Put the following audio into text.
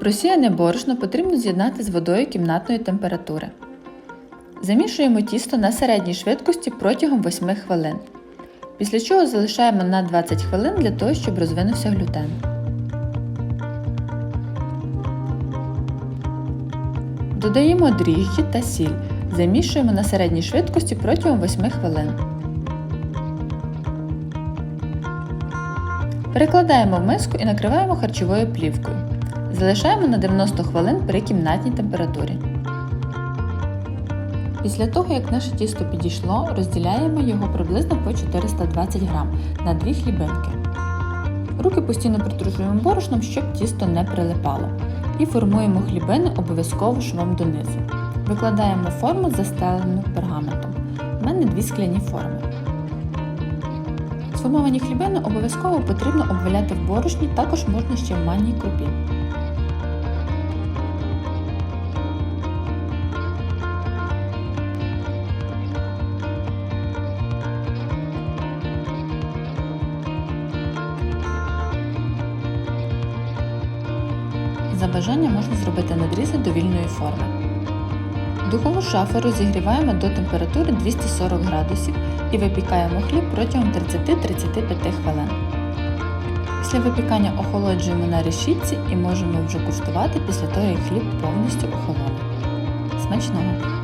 Просіяне борошно потрібно з'єднати з водою кімнатної температури. Замішуємо тісто на середній швидкості протягом 8 хвилин. Після чого залишаємо на 20 хвилин для того, щоб розвинувся глютен. Додаємо дріжджі та сіль. Замішуємо на середній швидкості протягом 8 хвилин. Перекладаємо в миску і накриваємо харчовою плівкою. Залишаємо на 90 хвилин при кімнатній температурі. Після того, як наше тісто підійшло, розділяємо його приблизно по 420 г на дві хлібинки. Руки постійно притрушуємо борошном, щоб тісто не прилипало. І формуємо хлібини обов'язково швом донизу. Викладаємо форму застелену пергаментом. У мене дві скляні форми. Сформовані хлібини обов'язково потрібно обваляти в борошні, також можна ще в манній крупі. За бажанням можна зробити надрізи довільної форми. Духову шафу розігріваємо до температури 240 градусів і випікаємо хліб протягом 30-35 хвилин. Після випікання охолоджуємо на решітці і можемо вже куштувати після того, як хліб повністю охолонений. Смачного!